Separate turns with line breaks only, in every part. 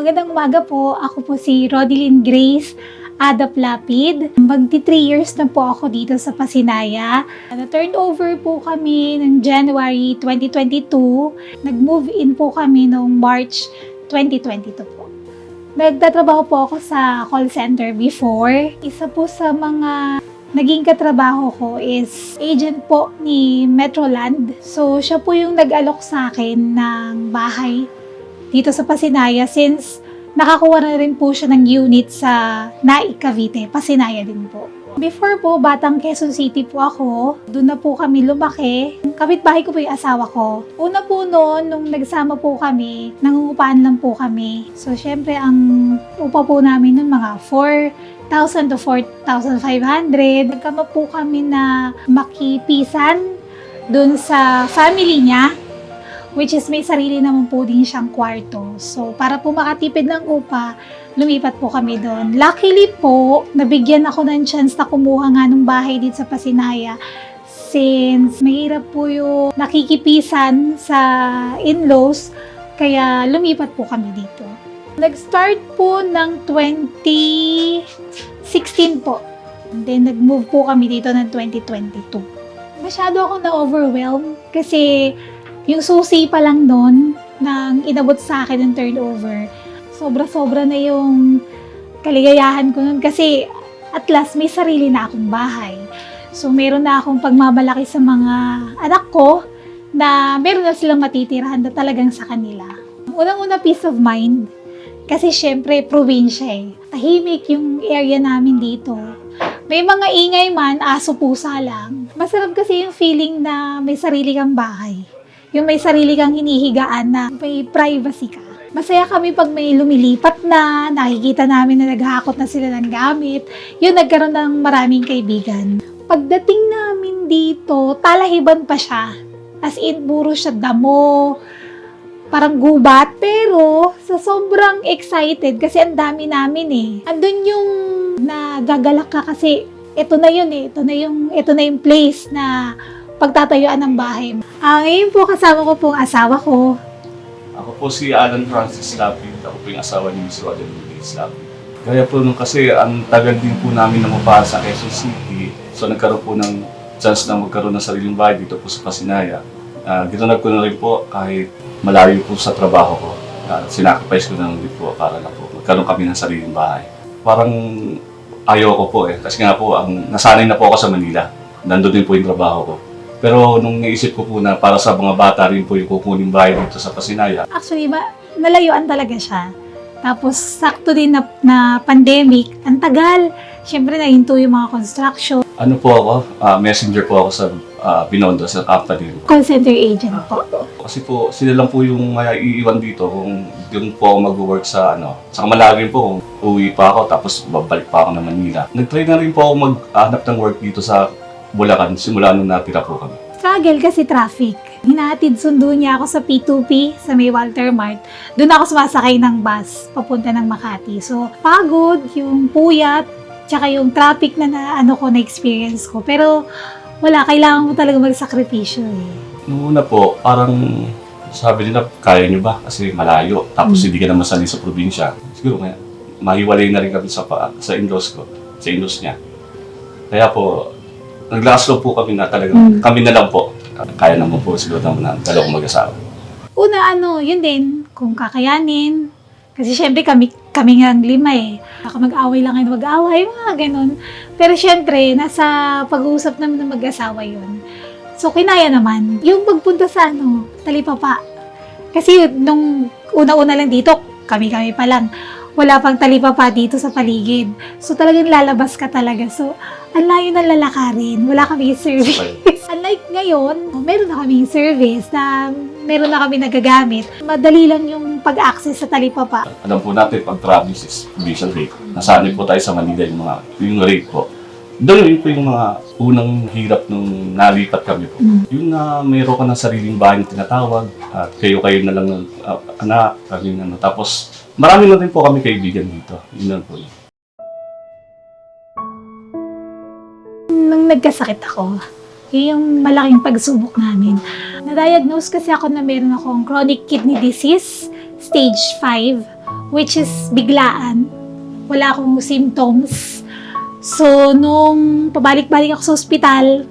Magandang umaga po. Ako po si Rodeline Grace Adap Lapid. Magti 3 years na po ako dito sa Pasinaya. Na-turn over po kami ng January 2022. Nag-move in po kami noong March 2022 po. Nagtatrabaho po ako sa call center before. Isa po sa mga naging katrabaho ko is agent po ni Metroland. So, siya po yung nag-alok sa akin ng bahay dito sa Pasinaya since nakakuha na rin po siya ng unit sa Nai Cavite, Pasinaya din po. Before po, batang Quezon City po ako. Doon na po kami lumaki. Kapitbahay ko po yung asawa ko. Una po noon, nung nagsama po kami, nangungupahan lang po kami. So, syempre, ang upa po namin noon mga 4,000 to 4,500. Nagkama po kami na makipisan doon sa family niya which is may sarili naman po din siyang kwarto. So, para po makatipid ng upa, lumipat po kami doon. Luckily po, nabigyan ako ng chance na kumuha nga ng bahay dito sa Pasinaya since mahirap po yung nakikipisan sa in-laws, kaya lumipat po kami dito. Nag-start po ng 2016 po. And then, nag-move po kami dito ng 2022. Masyado ako na-overwhelm kasi yung susi pa lang noon nang inabot sa akin ng turnover, sobra-sobra na yung kaligayahan ko noon kasi at last may sarili na akong bahay. So meron na akong pagmamalaki sa mga anak ko na meron na silang matitirahan na talagang sa kanila. Unang-una peace of mind kasi syempre probinsya eh. Tahimik yung area namin dito. May mga ingay man, aso pusa lang. Masarap kasi yung feeling na may sarili kang bahay yung may sarili kang hinihigaan na may privacy ka. Masaya kami pag may lumilipat na, nakikita namin na naghakot na sila ng gamit, yun nagkaroon ng maraming kaibigan. Pagdating namin dito, talahiban pa siya. As in, puro siya damo, parang gubat. Pero, sa sobrang excited, kasi ang dami namin eh. Andun yung nagagalak ka kasi ito na yun eh. Ito na yung, ito na yung place na pagtatayuan ng bahay. Ah, ngayon po kasama ko pong asawa ko.
Ako po si Alan Francis Lapid. Ako po yung asawa ni Miss Rodeline Grace Lapid. Kaya po nung kasi ang tagal din po namin namupahan sa Quezon City. So nagkaroon po ng chance na magkaroon ng sariling bahay dito po sa Pasinaya. Uh, ginanap ko na rin po kahit malayo po sa trabaho ko. Uh, sinacrifice ko na lang din po para na po magkaroon kami ng sariling bahay. Parang ayaw ko po eh. Kasi nga po, ang, nasanay na po ako sa Manila. Nandun din po yung trabaho ko. Pero nung naisip ko po na para sa mga bata rin po yung kukunin bahay dito sa Pasinaya,
Actually, ma- nalayuan talaga siya. Tapos, sakto din na, na pandemic. Ang tagal. Siyempre, nahinto yung mga construction.
ano po ako, ah, messenger po ako sa uh, Binondo, sa company.
Call center agent po.
Kasi po, sila lang po yung may iiwan dito kung doon po ako mag-work sa ano. Sa malalim po kung uwi pa ako tapos babalik pa ako ng Manila. Nag-try na rin po ako maghanap ng work dito sa Bulacan simula nung natira po kami.
Struggle kasi traffic. Hinatid sundo niya ako sa P2P sa may Walter Mart. Doon ako sumasakay ng bus papunta ng Makati. So, pagod, yung puyat, tsaka yung traffic na, na ano ko na-experience ko. Pero wala, kailangan mo talaga magsakripisyo eh.
Noong una po, parang sabi nila, kaya nyo ba? Kasi malayo. Tapos
Mm.
hindi ka naman sanay sa probinsya. Siguro nga, mahiwalay na rin kami sa, sa in-laws ko, sa in-laws niya. Kaya po, naglakas loob po kami na talaga,
Mm.
kami na lang po. Kaya naman po siguro naman na dalawang mag-asawa.
Una, ano, yun din, kung kakayanin. Kasi syempre kami, kami nga ang lima eh. Baka mag-away lang kayo mag-away, mga ganun. Pero syempre, nasa pag-uusap namin ng mag-asawa yun. So, kinaya naman. Yung pagpunta sa ano, talipapa. Kasi nung una-una lang dito, kami-kami pa lang. Wala pang talipapa dito sa paligid. So, talagang lalabas ka talaga. So, ang layo ng lalakarin. Wala kami service. Unlike ngayon, meron na kaming service na meron na kami nagagamit. Madali lang yung pag-access sa talipapa.
Alam po natin, pag travel is provincial rate. Nasanay po tayo sa Manila yung mga, yung rate po. Doon yun po yung mga unang hirap nung nalipat kami po.
Mm.
Yung na mayroon ka ng sariling bahay na tinatawag, at kayo-kayo na lang ng ah, anak, kami ano. Tapos, marami na rin po kami kaibigan dito. Yun lang po. yun.
Nung nagkasakit ako, yun yung malaking pagsubok namin. Na-diagnose kasi ako na meron akong chronic kidney disease, stage 5. which is biglaan. Wala akong symptoms. So, nung pabalik-balik ako sa ospital,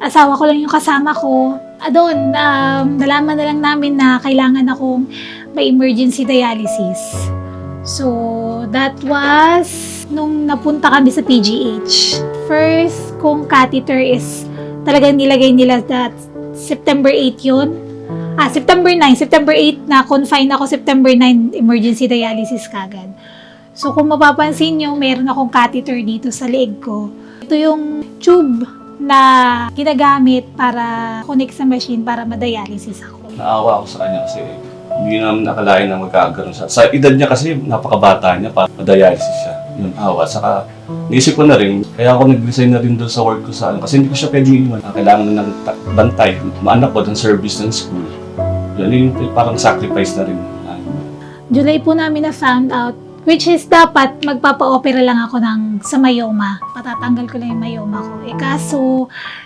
asawa ko lang yung kasama ko. Ah, doon, um, nalaman na lang namin na kailangan akong may emergency dialysis. So, that was nung napunta kami sa PGH. First, kung catheter is talagang nilagay nila that September 8 yun. Ah, September 9. September 8 na confine ako. September 9, emergency dialysis kagad. So, kung mapapansin nyo, meron akong catheter dito sa leeg ko. Ito yung tube na ginagamit para connect sa machine para ma-dialysis ako.
Naawa ako sa kanya kasi hindi naman nakalain na magkakaroon siya. Sa edad niya kasi, napakabata niya, para ma-dialysis siya. Yun, awa. Saka, naisip ko na rin, kaya ako nag-resign na rin doon sa work ko sa ano. Kasi hindi ko siya pwedeng iwan. Ah, Kailangan na ng ta- bantay. Maanak ko ng service ng school. Yun, yung parang sacrifice na rin. Ah,
July po namin na found out which is dapat magpapa-opera lang ako ng sa myoma. Patatanggal ko lang yung myoma ko. Eh kaso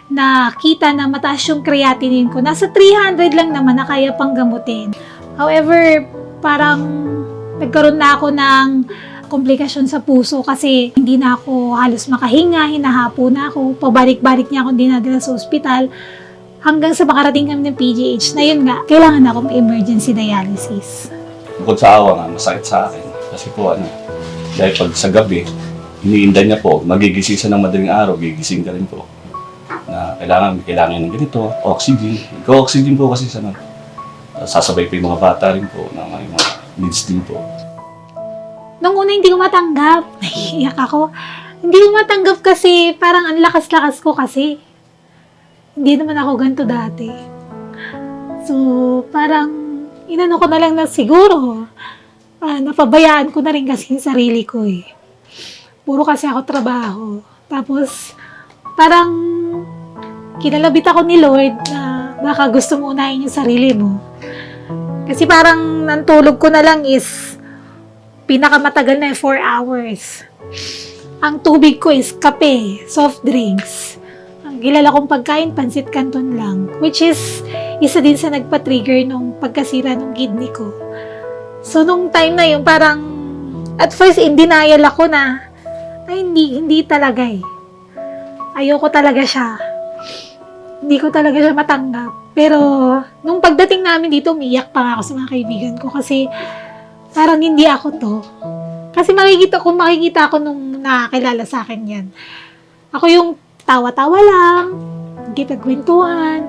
nakita na mataas yung creatinine ko. Nasa 300 lang naman na kaya pang gamutin. However, parang nagkaroon na ako ng komplikasyon sa puso kasi hindi na ako halos makahinga, hinahapo na ako, pabalik-balik niya akong dinadala sa ospital hanggang sa makarating kami ng PGH na yun nga, kailangan ako may emergency dialysis.
Bukod sa awa nga, masakit sa akin. Kasi po ano, dahil pag sa gabi, iniinda niya po, magigising siya ng madaling araw, gigising ka rin po. Na kailangan, kailangan ng ganito, oxygen. Ikaw oxygen po kasi sa sasabay pa yung mga bata rin po, may mga needs din po.
Nung una hindi ko matanggap. Naiiyak ako. Hindi ko matanggap kasi parang ang lakas-lakas ko kasi. Hindi naman ako ganito dati. So, parang inano ko na lang na siguro. Ah, napabayaan ko na rin kasi yung sarili ko eh. Puro kasi ako trabaho. Tapos, parang kinalabit ako ni Lord na baka gusto mo unahin yung sarili mo. Kasi parang nantulog ko na lang is pinakamatagal na 4 hours. Ang tubig ko is kape, soft drinks. Ang gilala kong pagkain, pansit canton lang. Which is, isa din sa nagpa-trigger nung pagkasira ng kidney ko. So, nung time na yun, parang, at first, in denial ako na, ay, hindi, hindi talaga eh. Ayoko talaga siya. Hindi ko talaga siya matanggap. Pero, nung pagdating namin dito, umiyak pa nga ako sa mga kaibigan ko kasi parang hindi ako to. Kasi makikita ko, makikita ko nung nakakilala sa akin yan. Ako yung tawa-tawa lang, kipagkwentuhan.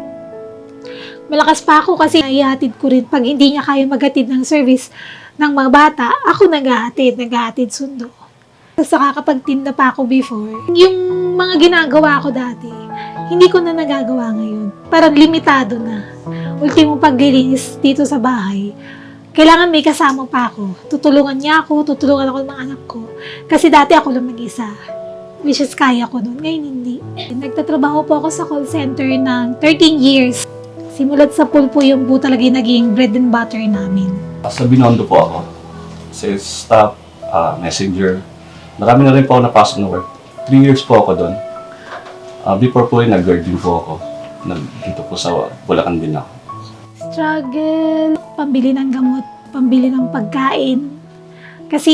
Malakas pa ako kasi naihatid ko rin pag hindi niya kaya maghatid ng service ng mga bata, ako naghahatid, naghahatid sundo. Tapos nakakapagtinda pa ako before. Yung mga ginagawa ko dati, hindi ko na nagagawa ngayon. Parang limitado na. Ultimo paglilinis dito sa bahay, kailangan may kasama pa ako. Tutulungan niya ako, tutulungan ako ng mga anak ko. Kasi dati ako lang mag-isa. Which is kaya ko noon. Ngayon hindi. Nagtatrabaho po ako sa call center ng 13 years. Simulat sa pool po yung po talaga yung naging bread and butter namin.
Sa Binondo po ako. Sales staff, ah, messenger. Marami na rin po ako napasok na work. Three years po ako doon. Ah, before po yun, nag-guard din po ako. Nag, dito po sa Bulacan din ako.
struggle, pambili ng gamot, pambili ng pagkain. Kasi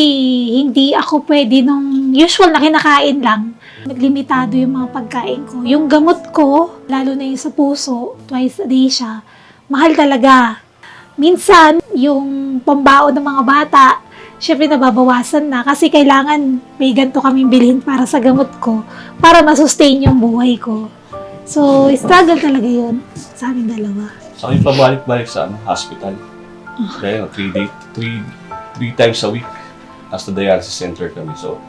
hindi ako pwede nung usual na kinakain lang. Naglimitado yung mga pagkain ko. Yung gamot ko, lalo na yung sa puso, twice a day siya, mahal talaga. Minsan, yung pambaon ng mga bata, syempre nababawasan na kasi kailangan may ganito kaming bilhin para sa gamot ko para masustain yung buhay ko. So, struggle talaga yun sa aming dalawa.
So, kami pabalik-balik sa ano, hospital. Kaya, three, day, three, three times a week. Nasa dialysis center kami. So,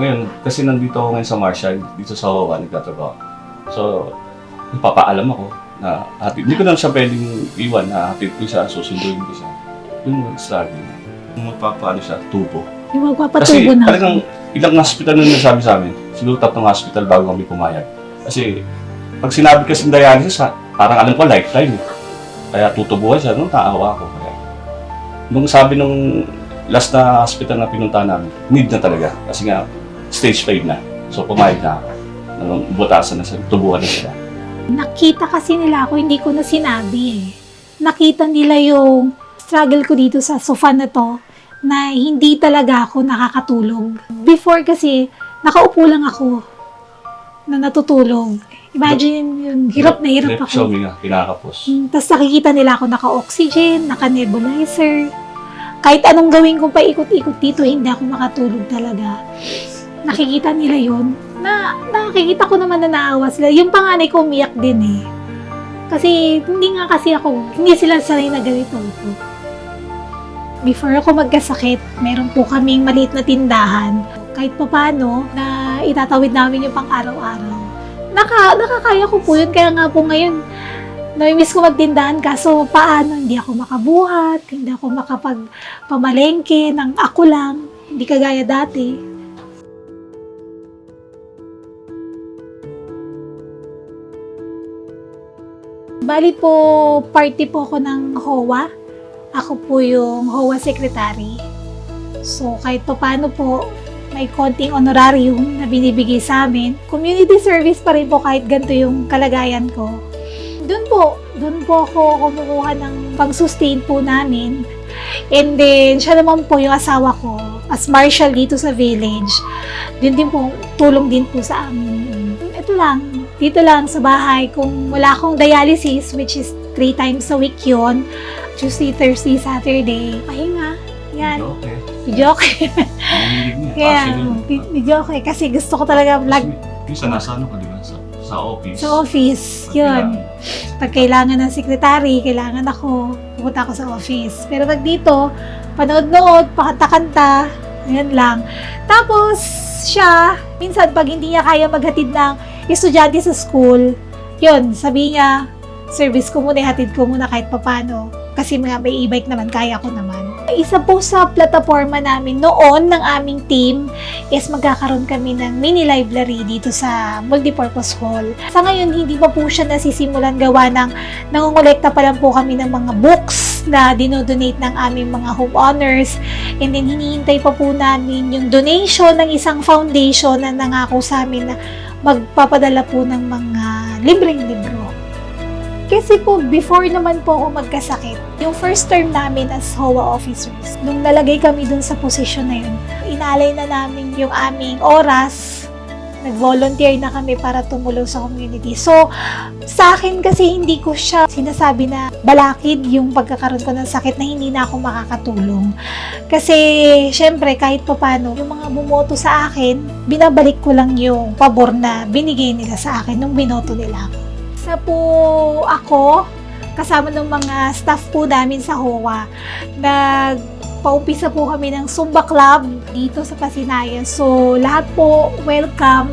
ngayon, kasi nandito ako ngayon sa Marshall, dito sa Hawa, nagtatrabaho. So, papaalam ako na hatid. Hindi ko na siya pwedeng iwan na hatid ko siya, susunduin ko siya. Yun struggle. Magpapaano siya, tubo.
Yung
Kasi
magpapatubo na.
talagang ilang hospital na nasabi sa amin. Siguro tatlong hospital bago kami pumayag. Kasi pag sinabi kasi dialysis, ha, parang alam ko lifetime. eh. Kaya tutubuhan siya, nung naawa ako. Kaya, nung sabi nung last na hospital na pinunta namin, need na talaga. Kasi nga, stage 5 na. So pumayag na ako. Nung butasan na sila, tubuhan na sila.
Nakita kasi nila ako, hindi ko na sinabi eh. Nakita nila yung struggle ko dito sa sofa na to. Na hindi talaga ako nakakatulog. Before kasi, nakaupo lang ako na natutulog. Imagine, yung hirap na hirap ako.
huminga, kinakapos.
Tapos nakikita nila ako naka-oxygen, naka-nebulizer. Kahit anong gawin kong paikot-ikot dito, hindi ako makatulog talaga. Nakikita nila yon na nakikita ko naman na naawa sila. Yung panganay ko umiyak din eh. Kasi hindi nga kasi ako, hindi sila sanay na ganito ako. Before ako magkasakit, meron po kaming maliit na tindahan. Kahit papano na itatawid namin yung pang araw-araw. Naka, nakakaya ko po yun. Kaya nga po ngayon, Namimiss ko magtindahan kaso paano hindi ako makabuhat, hindi ako makapagpamalengke ng ako lang, hindi kagaya dati. Bali po, party po ako ng HOA. Ako po yung HOA secretary. So, kahit pa paano po, may konting honorarium na binibigay sa amin. Community service pa rin po kahit ganito yung kalagayan ko. Doon po, doon po ako kumukuha ng pang-sustain po namin. And then, siya naman po yung asawa ko as marshal dito sa village. Din din po, tulong din po sa amin. Ito lang, dito lang sa bahay. Kung wala akong dialysis, which is three times a week yun, Tuesday, Thursday, Saturday, pahinga. Yan,
Okay.
video okay. Kaya, video okay. Kasi gusto ko talaga vlog
Minsan nasa ano ka, di ba? Sa, sa office.
sa office. Yun. Pag kailangan ng secretary, kailangan ako, pupunta ako sa office. Pero pag dito, panood-nood, pakanta-kanta, yan lang. Tapos, siya, minsan pag hindi niya kaya maghatid ng estudyante sa school, yun, sabi niya, service ko muna, hatid ko muna kahit papano. Kasi mga may e-bike naman, kaya ko naman. Isa po sa plataforma namin noon ng aming team is magkakaroon kami ng mini library dito sa multipurpose hall. Sa ngayon, hindi pa po siya nasisimulan gawa ng nangongolekta pa lang po kami ng mga books na dinodonate ng aming mga homeowners. And then, hinihintay pa po namin yung donation ng isang foundation na nangako sa amin na magpapadala po ng mga libreng libro. Kasi po, before naman po ako magkasakit, yung first term namin as HOA officers, nung nalagay kami dun sa posisyon na yun, inalay na namin yung aming oras, nag-volunteer na kami para tumulong sa community. So, sa akin kasi hindi ko siya sinasabi na balakid yung pagkakaroon ko ng sakit na hindi na ako makakatulong. Kasi, syempre, kahit papano, yung mga bumoto sa akin, binabalik ko lang yung pabor na binigay nila sa akin nung binoto nila ako. Isa po ako, kasama ng mga staff po namin sa HOA, nag paumpisa po kami ng Zumba Club dito sa Pasinayan. So, lahat po welcome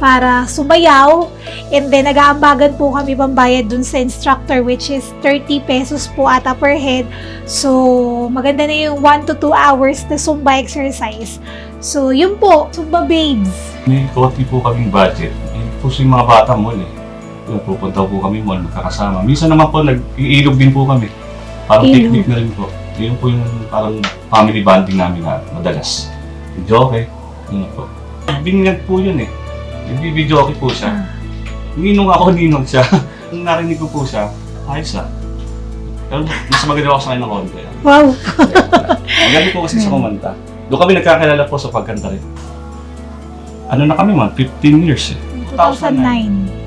para sumayaw. And then, nag-aambagan po kami pambayad dun sa instructor which is 30 pesos po ata per head. So, maganda na yung 1 to 2 hours na Zumba exercise. So, yun po, Zumba Babes.
May konti po kaming budget. Eh, po yung mga bata mall eh. Pupunta po kami mall, magkakasama. Minsan naman po, nag-iilog din po kami. Parang
Ilog.
picnic na rin po. Yun po yung parang family bonding namin na madalas. Video okay. Yun po. Binigyan po yun eh. Nag-video okay po siya. Ninong ako, ninong siya. Nung narinig ko po siya, ayos ah. Pero mas maganda ako sa kanya ng konti. ah.
Wow!
Magaling po kasi sa kumanta. Doon kami nagkakilala po sa pagkanta rin. Ano na kami man, 15 years eh.
2009.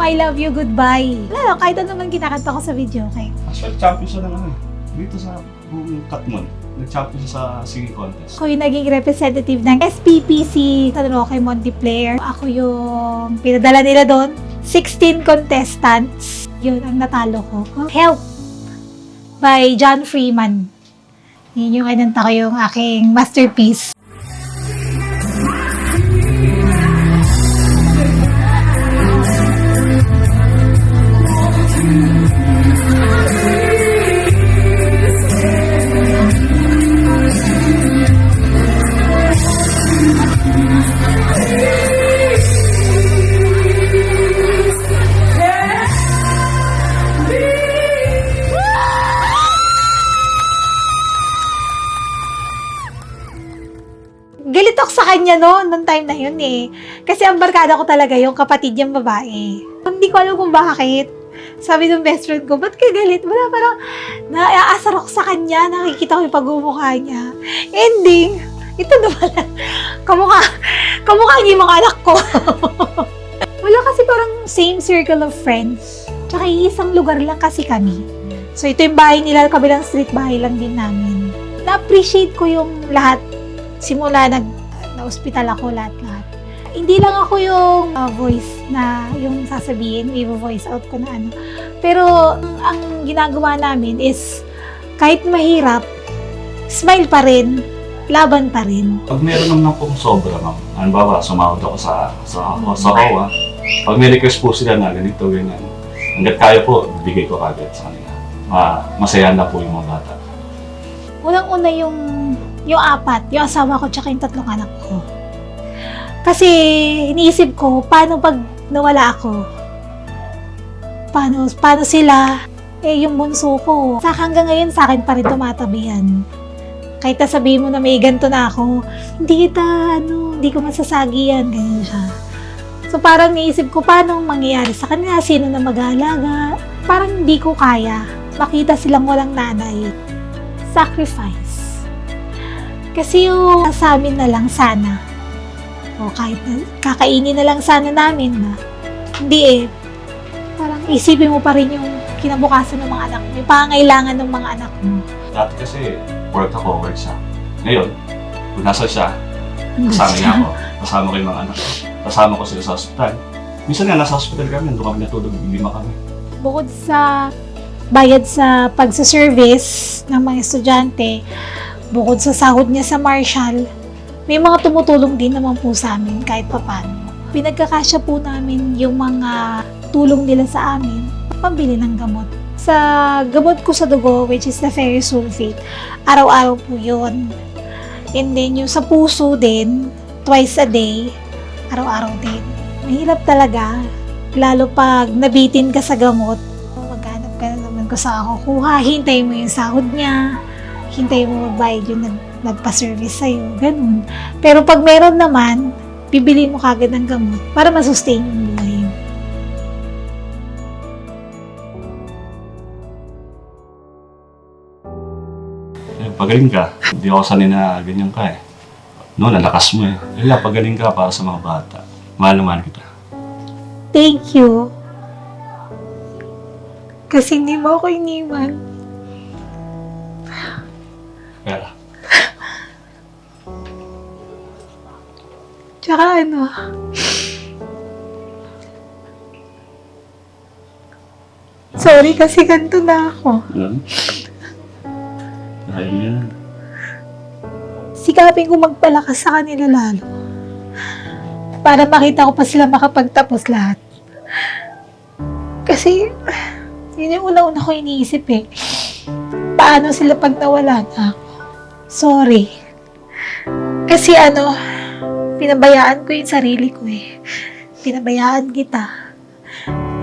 Yung I Love You Goodbye. Wala, kahit ano man kinakanta ko sa video, okay?
Actually, champion siya ng ano eh. Dito sa buong Katmon. Nag-champion siya sa singing contest.
Ako yung naging representative ng SPPC sa Roque Multiplayer. Ako yung pinadala nila doon. 16 contestants. Yun ang natalo ko. Help by John Freeman. Yun yung kinanta ko yung aking masterpiece. Galit ako sa kanya no, nung time na yun eh. Kasi ang barkada ko talaga yung kapatid niyang babae. Hindi ko alam kung bakit. Sabi ng best friend ko, ba't ka galit? Wala, parang naaasar ako sa kanya, nakikita ko yung pagmumukha niya. Ending, ito na pala. Kamukha, kamukha niya yung mga anak ko. Wala kasi parang same circle of friends. Tsaka isang lugar lang kasi kami. So ito yung bahay nila, kabilang street bahay lang din namin. Na-appreciate ko yung lahat. Simula nag na-hospital ako lahat-lahat. Hindi lang ako yung uh, voice na yung sasabihin, may voice out ko na ano. Pero ang ginagawa namin is kahit mahirap, smile pa rin, laban pa rin.
Pag meron naman akong sobra, ma'am, halimbawa, sumahod ako sa, sa, sa COA, pag may request po sila na ganito, ganyan, hanggat kaya po, bigay ko kagad sa kanila. Ma masaya na po yung mga bata.
Unang-una yung yung apat, yung asawa ko tsaka yung tatlong anak ko. Kasi iniisip ko, paano pag nawala ako? Paano, paano sila? Eh, yung bunso ko. Sa hanggang ngayon, sa akin pa rin tumatabihan. Kahit sabihin mo na may ganto na ako, hindi kita, ano, hindi ko masasagi yan, ganyan siya. So, parang naisip ko, paano mangyayari sa kanila? Sino na mag-aalaga? Parang hindi ko kaya. Makita silang walang nanay sacrifice. Kasi yung sa amin na lang sana. O kahit kakainin na lang sana namin na. Hindi eh. Parang isipin mo pa rin yung kinabukasan ng mga anak mo. Yung pangangailangan ng mga anak mo.
Dati kasi, work ako, work siya. Ngayon, kung nasa siya, kasama niya ako, kasama ko yung mga anak ko, kasama ko sila sa hospital. Minsan nga, nasa hospital kami, doon kami natulog, lima kami.
Bukod sa bayad sa pagsa-service ng mga estudyante, bukod sa sahod niya sa Marshall, may mga tumutulong din naman po sa amin kahit papano. Pinagkakasya po namin yung mga tulong nila sa amin, pambili ng gamot. Sa gamot ko sa dugo, which is the ferrous sulfate, araw-araw po yun. And then yung sa puso din, twice a day, araw-araw din. Mahirap talaga, lalo pag nabitin ka sa gamot, maghanap ka na naman ko sa kukuha, hintay mo yung sahod niya, hintay mo magbayad yung nag, nagpa-service sa'yo, ganun. Pero pag meron naman, bibili mo kagad ng gamot para masustain mo.
Pagaling ka. Hindi ako sanay na ganyan ka eh. No, nalakas mo eh. Kaya pagaling ka para sa mga bata. Mahal na mahal kita.
Thank you. Kasi hindi mo ako iniwan.
Kaya,
Tsaka ano, sorry kasi ganito na ako.
yan. Mo yan.
sikapin ko magpalakas sa kanila lalo. Para makita ko pa sila makapagtapos lahat. Kasi, yun yung una-una ko iniisip eh. Paano sila pag nawala na ako? Sorry. Kasi ano, pinabayaan ko yung sarili ko eh. Pinabayaan kita.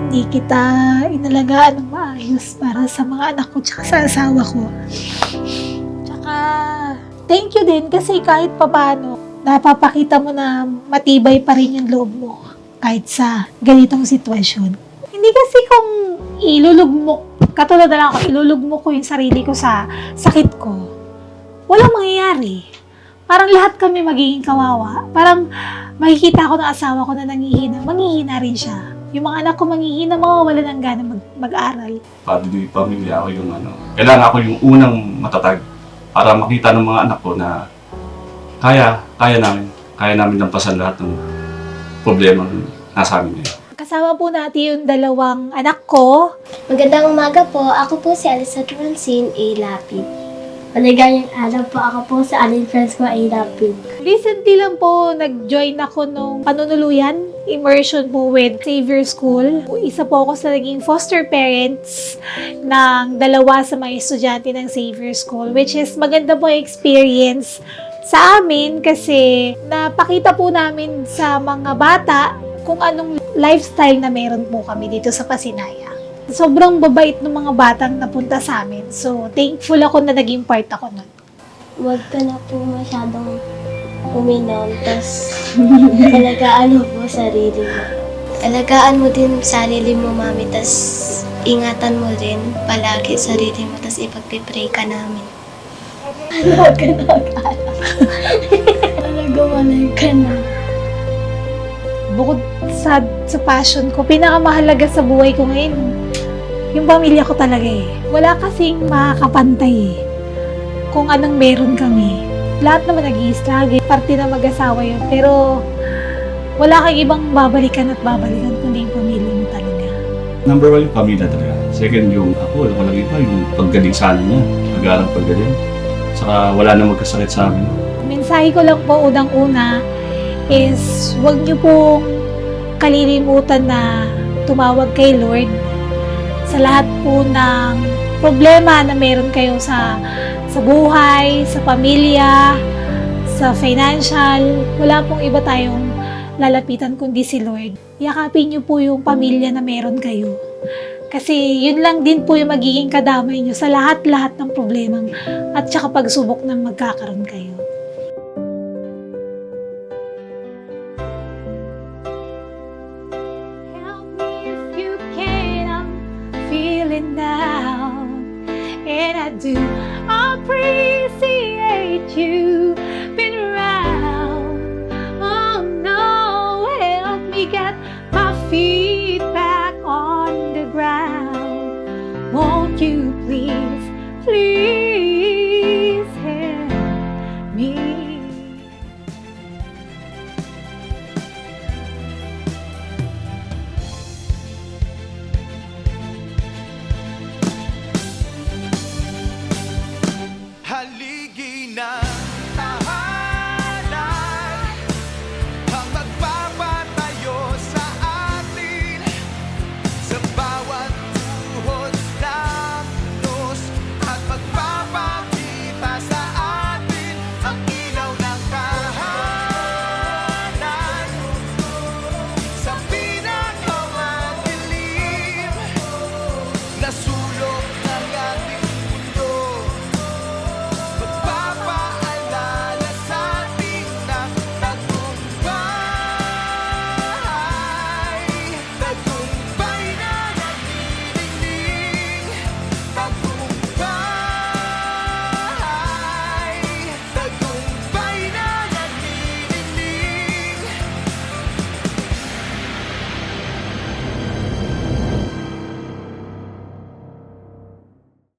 Hindi kita inalagaan ng maayos para sa mga anak ko tsaka sa asawa ko. Tsaka, thank you din kasi kahit papano, napapakita mo na matibay pa rin yung loob mo kahit sa ganitong sitwasyon. Hindi kasi kung ilulugmok, katulad na lang ako, ilulugmok ko yung sarili ko sa sakit ko, walang mangyayari. Parang lahat kami magiging kawawa. Parang makikita ko ng asawa ko na nangihina, manghihina rin siya. Yung mga anak ko manghihina, mawawala ng gana mag- mag-aral.
Pati di pamilya ako yung ano. Kailangan ako yung unang matatag para makita ng mga anak ko na kaya, kaya namin. Kaya namin lampasan lahat ng problema nasa amin ngayon.
Kasama po natin yung dalawang anak ko.
Magandang umaga po. Ako po si Alisa Francine A. Lapid. Maligayang araw po. Ako po si Alin Friends ko A. Lapid.
Recently lang po nag-join ako nung panunuluyan, immersion po with Savior School. Isa po ako sa naging foster parents ng dalawa sa mga estudyante ng Savior School, which is maganda po experience sa amin kasi napakita po namin sa mga bata kung anong lifestyle na meron po kami dito sa Pasinaya. Sobrang babait ng mga batang napunta sa amin. So, thankful ako na naging part ako nun.
Huwag ka na po masyadong uminom. Tapos alagaan mo po sarili mo. Alagaan mo din sarili mo, mami. Tapos ingatan mo rin palagi sarili mo, tapos ipagpipray ka namin. Ano ka nag-alala? Talaga malay ka na.
Bukod sa, sa passion ko, pinakamahalaga sa buhay ko ngayon, yung pamilya ko talaga eh. Wala kasing makakapantay eh. Kung anong meron kami. Lahat naman nag-i-struggle, parte na mag-asawa yun. Pero wala kang ibang babalikan at babalikan kundi yung pamilya mo talaga.
Number one yung pamilya talaga. Second yung ako, walang iba, yung paggaling sana niya. Pag-aaral paggaling. Saka wala na magkasakit sa amin.
Mensahe ko lang po unang-una is huwag niyo pong kalilimutan na tumawag kay Lord sa lahat po ng problema na meron kayo sa sa buhay, sa pamilya, sa financial. Wala pong iba tayong lalapitan kundi si Lord. Yakapin niyo po yung pamilya na meron kayo. Kasi yun lang din po yung magiging kadamay niyo sa lahat-lahat ng problemang at saka pagsubok ng magkakaroon kayo. do. I'll praise.